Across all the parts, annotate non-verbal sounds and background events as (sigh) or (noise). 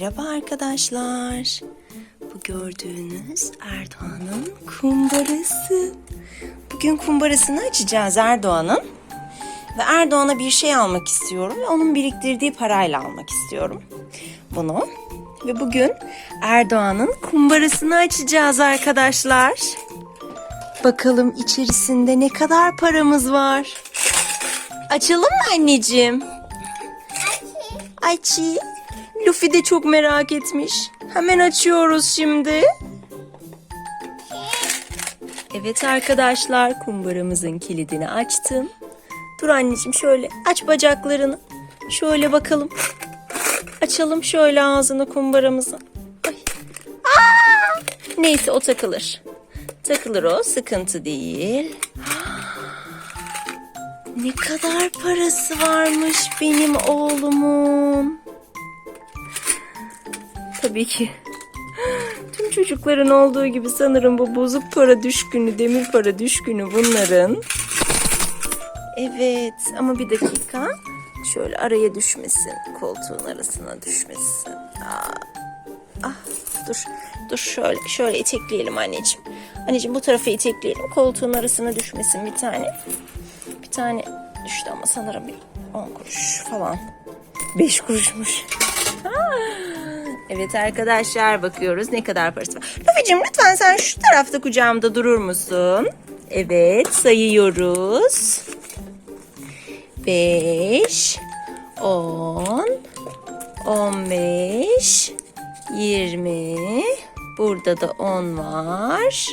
Merhaba arkadaşlar. Bu gördüğünüz Erdoğan'ın kumbarası. Bugün kumbarasını açacağız Erdoğan'ın. Ve Erdoğan'a bir şey almak istiyorum ve onun biriktirdiği parayla almak istiyorum bunu. Ve bugün Erdoğan'ın kumbarasını açacağız arkadaşlar. Bakalım içerisinde ne kadar paramız var. Açalım mı anneciğim? Açayım. Luffy de çok merak etmiş. Hemen açıyoruz şimdi. Evet arkadaşlar kumbaramızın kilidini açtım. Dur anneciğim şöyle aç bacaklarını. Şöyle bakalım. Açalım şöyle ağzını. Aa! Neyse o takılır. Takılır o sıkıntı değil. Ne kadar parası varmış benim oğlumun. Tabii ki tüm çocukların olduğu gibi sanırım bu bozuk para düşkünü, demir para düşkünü bunların. Evet ama bir dakika. Şöyle araya düşmesin. Koltuğun arasına düşmesin. Aa, ah dur. Dur şöyle şöyle itekleyelim anneciğim. Anneciğim bu tarafa itekleyelim. Koltuğun arasına düşmesin bir tane. Bir tane düştü ama sanırım bir 10 kuruş falan. 5 kuruşmuş. Evet arkadaşlar bakıyoruz ne kadar parası var. Lufi'cim lütfen sen şu tarafta kucağımda durur musun? Evet sayıyoruz. 5 10 15 20 Burada da 10 var.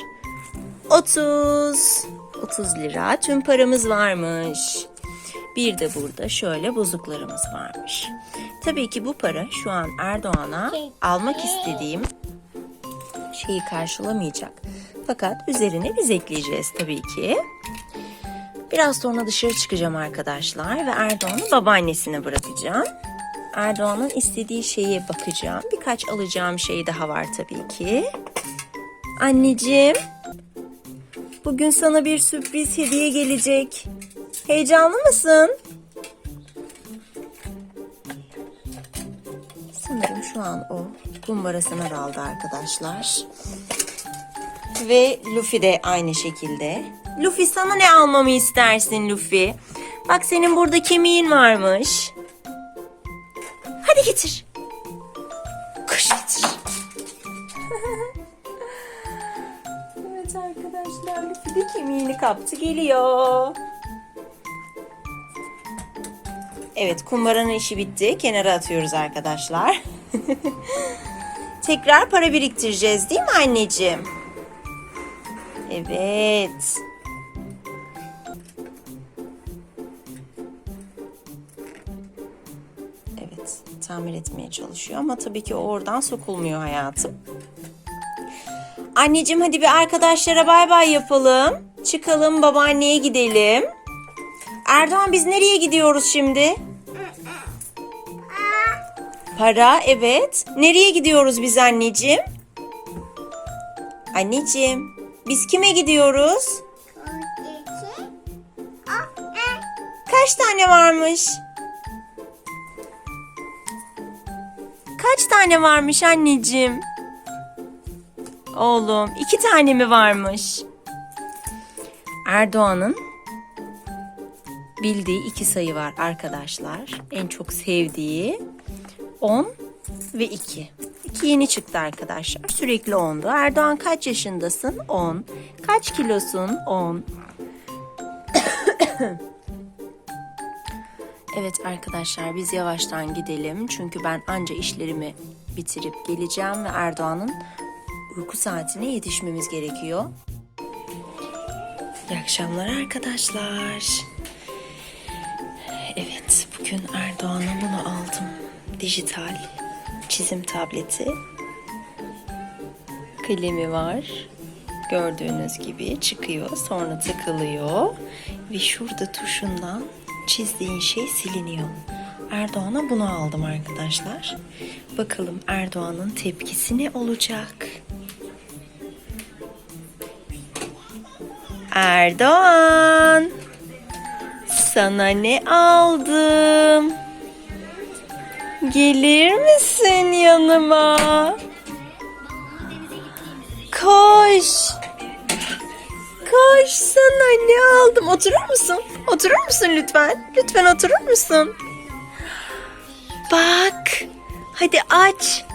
30 30 lira tüm paramız varmış. Bir de burada şöyle bozuklarımız varmış. Tabii ki bu para şu an Erdoğan'a almak istediğim şeyi karşılamayacak. Fakat üzerine biz ekleyeceğiz tabii ki. Biraz sonra dışarı çıkacağım arkadaşlar ve Erdoğan'ı babaannesine bırakacağım. Erdoğan'ın istediği şeye bakacağım. Birkaç alacağım şey daha var tabii ki. Anneciğim, bugün sana bir sürpriz hediye gelecek. Heyecanlı mısın? Sanırım şu an o kumbarasına daldı arkadaşlar. Ve Luffy de aynı şekilde. Luffy sana ne almamı istersin Luffy? Bak senin burada kemiğin varmış. Hadi getir. Koş getir. (laughs) evet arkadaşlar Luffy de kemiğini kaptı geliyor. Evet kumbaranın işi bitti. Kenara atıyoruz arkadaşlar. (laughs) Tekrar para biriktireceğiz değil mi anneciğim? Evet. Evet, tamir etmeye çalışıyor ama tabii ki oradan sokulmuyor hayatım. Anneciğim hadi bir arkadaşlara bay bay yapalım. Çıkalım babaanneye gidelim. Erdoğan biz nereye gidiyoruz şimdi? Para evet. Nereye gidiyoruz biz anneciğim? Anneciğim biz kime gidiyoruz? Kaç tane varmış? Kaç tane varmış anneciğim? Oğlum iki tane mi varmış? Erdoğan'ın bildiği iki sayı var arkadaşlar. En çok sevdiği 10 ve 2. 2 yeni çıktı arkadaşlar. Sürekli 10'du. Erdoğan kaç yaşındasın? 10. Kaç kilosun? 10. (coughs) evet arkadaşlar biz yavaştan gidelim. Çünkü ben anca işlerimi bitirip geleceğim ve Erdoğan'ın uyku saatine yetişmemiz gerekiyor. İyi akşamlar arkadaşlar. Evet, bugün Erdoğan'a bunu aldım. Dijital çizim tableti. Kalemi var. Gördüğünüz gibi çıkıyor, sonra takılıyor ve şurada tuşundan çizdiğin şey siliniyor. Erdoğan'a bunu aldım arkadaşlar. Bakalım Erdoğan'ın tepkisi ne olacak? Erdoğan! Sana ne aldım? Gelir misin yanıma? Koş. Koş sana ne aldım? Oturur musun? Oturur musun lütfen? Lütfen oturur musun? Bak. Hadi aç.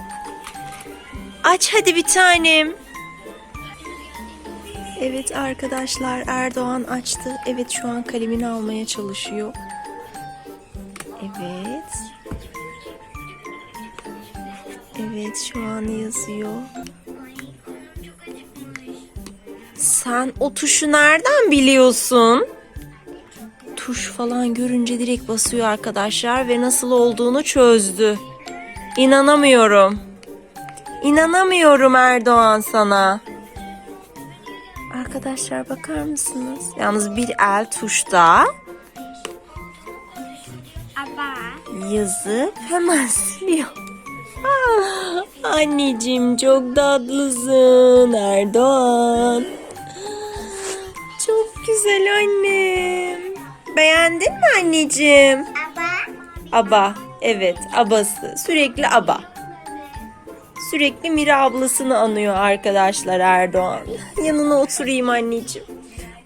Aç hadi bir tanem. Evet arkadaşlar Erdoğan açtı. Evet şu an kalemini almaya çalışıyor. Evet. Evet şu an yazıyor. Sen o tuşu nereden biliyorsun? Tuş falan görünce direkt basıyor arkadaşlar ve nasıl olduğunu çözdü. İnanamıyorum. İnanamıyorum Erdoğan sana. Arkadaşlar bakar mısınız? Yalnız bir el tuşta yazıp hemen siliyor. Anneciğim çok tatlısın Erdoğan. Çok güzel annem. Beğendin mi anneciğim? ama Aba. Evet abası. Sürekli aba. Sürekli Mira ablasını anıyor arkadaşlar Erdoğan. Yanına oturayım anneciğim.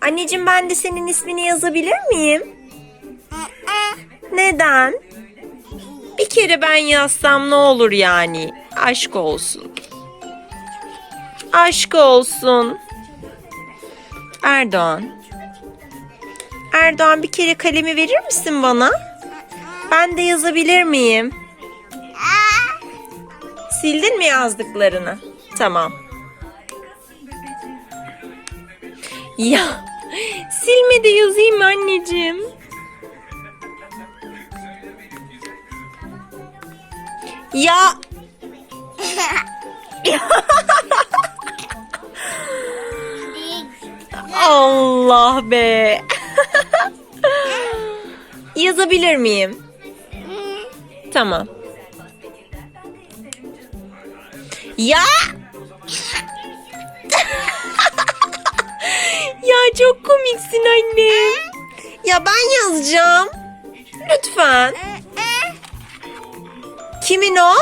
Anneciğim ben de senin ismini yazabilir miyim? Neden? Kere ben yazsam ne olur yani? Aşk olsun. Aşk olsun. Erdoğan. Erdoğan bir kere kalemi verir misin bana? Ben de yazabilir miyim? Sildin mi yazdıklarını? Tamam. Ya silme de yazayım anneciğim. Ya Allah be. Yazabilir miyim? Tamam. Ya! ya çok komiksin annem. Ya ben yazacağım. Lütfen. Kimin o?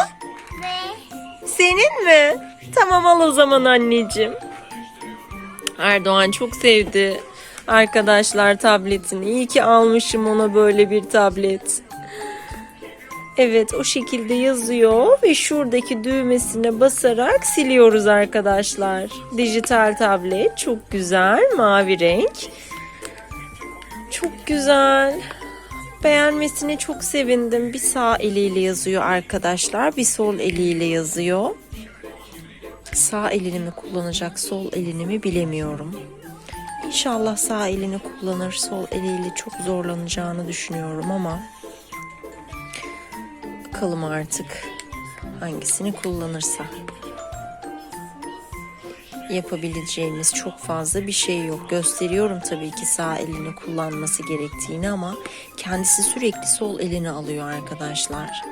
Senin mi? Tamam al o zaman anneciğim. Erdoğan çok sevdi arkadaşlar tabletini. İyi ki almışım ona böyle bir tablet. Evet o şekilde yazıyor ve şuradaki düğmesine basarak siliyoruz arkadaşlar. Dijital tablet çok güzel mavi renk. Çok güzel. Beğenmesine çok sevindim. Bir sağ eliyle yazıyor arkadaşlar. Bir sol eliyle yazıyor. Sağ elini mi kullanacak, sol elini mi bilemiyorum. İnşallah sağ elini kullanır, sol eliyle çok zorlanacağını düşünüyorum ama bakalım artık hangisini kullanırsa. Yapabileceğimiz çok fazla bir şey yok. Gösteriyorum tabii ki sağ elini kullanması gerektiğini ama kendisi sürekli sol elini alıyor arkadaşlar.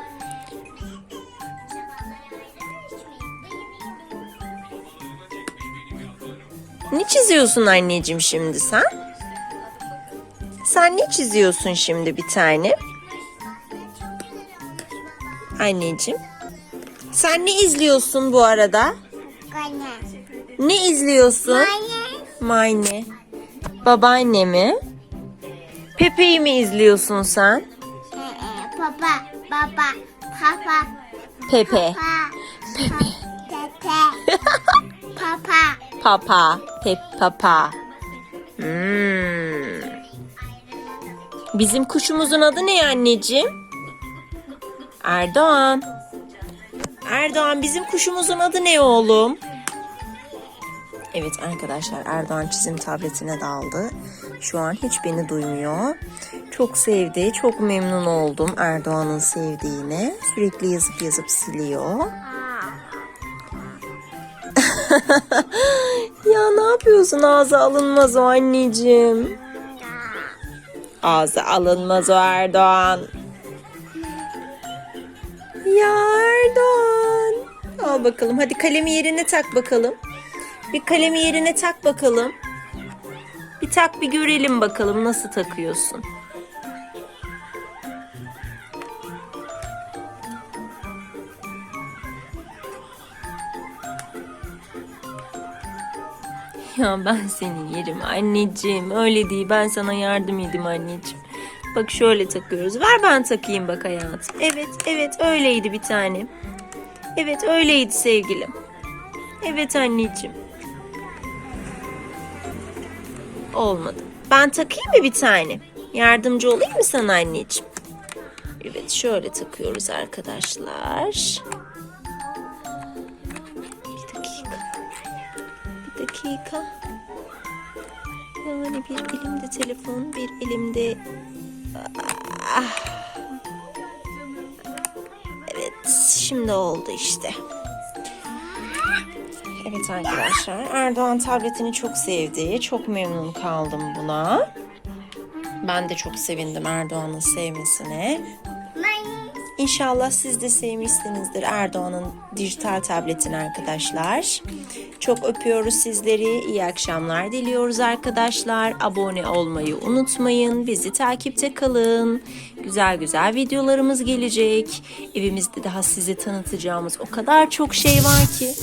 Ne çiziyorsun anneciğim şimdi sen? Sen ne çiziyorsun şimdi bir tane? Anneciğim. Sen ne izliyorsun bu arada? Anne. Ne izliyorsun? Mayne. Babaanne mi? Pepe'yi mi izliyorsun sen? Papa. Baba. Papa. Pepe. Pepe. Tete. Papa. (laughs) Papa. Pep papa. Hmm. Bizim kuşumuzun adı ne anneciğim? Erdoğan. Erdoğan bizim kuşumuzun adı ne oğlum? Evet arkadaşlar Erdoğan çizim tabletine daldı. Şu an hiç beni duymuyor. Çok sevdi, çok memnun oldum Erdoğan'ın sevdiğine. Sürekli yazıp yazıp siliyor. (laughs) Ya ne yapıyorsun? Ağza alınmaz o anneciğim. Ağza alınmaz o Erdoğan. Ya Erdoğan. Al bakalım. Hadi kalemi yerine tak bakalım. Bir kalemi yerine tak bakalım. Bir tak bir görelim bakalım nasıl takıyorsun. Ya ben seni yerim anneciğim. Öyle değil ben sana yardım edeyim anneciğim. Bak şöyle takıyoruz. Ver ben takayım bak hayatım. Evet evet öyleydi bir tanem. Evet öyleydi sevgilim. Evet anneciğim. Olmadı. Ben takayım mı bir tane? Yardımcı olayım mı sana anneciğim? Evet şöyle takıyoruz arkadaşlar. Bir dakika. Bir dakika. Yani bir elimde telefon, bir elimde... Ah. Evet, şimdi oldu işte. Evet arkadaşlar, Erdoğan tabletini çok sevdi. Çok memnun kaldım buna. Ben de çok sevindim Erdoğan'ın sevmesine. İnşallah siz de sevmişsinizdir Erdoğan'ın dijital tabletini arkadaşlar. Çok öpüyoruz sizleri. İyi akşamlar diliyoruz arkadaşlar. Abone olmayı unutmayın. Bizi takipte kalın. Güzel güzel videolarımız gelecek. Evimizde daha size tanıtacağımız o kadar çok şey var ki.